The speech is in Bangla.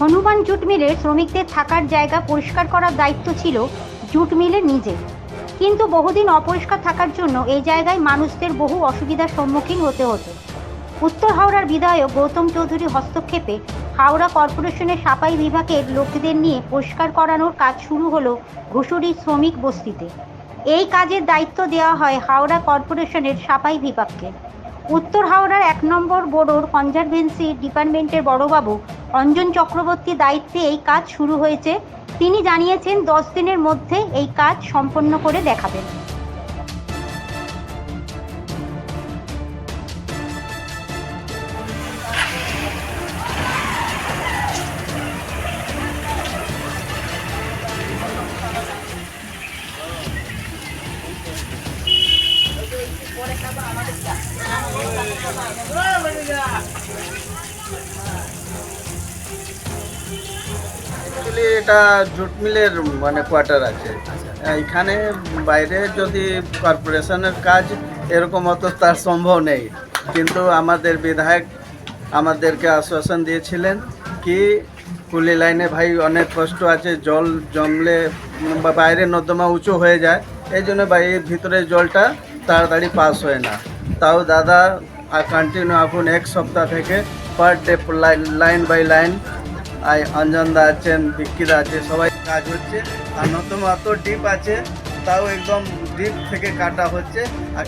হনুমান জুট মিলের শ্রমিকদের থাকার জায়গা পরিষ্কার করার দায়িত্ব ছিল জুট মিলের নিজে। কিন্তু বহুদিন অপরিষ্কার থাকার জন্য এই জায়গায় মানুষদের বহু অসুবিধার সম্মুখীন হতে হতো। উত্তর হাওড়ার বিধায়ক গৌতম চৌধুরী হস্তক্ষেপে হাওড়া কর্পোরেশনের সাপাই বিভাগের লোকদের নিয়ে পরিষ্কার করানোর কাজ শুরু হলো ঘুষুরি শ্রমিক বস্তিতে। এই কাজের দায়িত্ব দেওয়া হয় হাওড়া কর্পোরেশনের সাপাই বিভাগকে। উত্তর হাওড়ার এক নম্বর বোর্ডোর কনজারভেন্সি ডিপার্টমেন্টের বড়বাবু অঞ্জন চক্রবর্তী দায়িত্বে এই কাজ শুরু হয়েছে। তিনি জানিয়েছেন, দশ দিনের মধ্যে এই কাজ সম্পন্ন করে দেখাবেন। অ্যাকচুয়ালি এটা জুট মিলের মানে কোয়ার্টার আছে। এখানে বাইরে যদি কর্পোরেশনের কাজ এরকম অত তার সম্ভব নেই। কিন্তু আমাদের বিধায়ক আমাদেরকে আশ্বাসন দিয়েছিলেন কি, কুলি লাইনে ভাই অনেক কষ্ট আছে, জল জমলে বাইরে নর্দমা উঁচু হয়ে যায়, এই জন্য বাড়ির ভিতরে জলটা তাড়াতাড়ি পাস হয় না। তাও দাদা কন্টিনিউ এখন এক সপ্তাহ থেকে per day line by line I অঞ্জনদা আছেন বিক্কিদা আছে, সবাই কাজ হচ্ছে। আর নতুন অত ডিপ আছে, তাও একদম ডিপ থেকে কাটা হচ্ছে। আর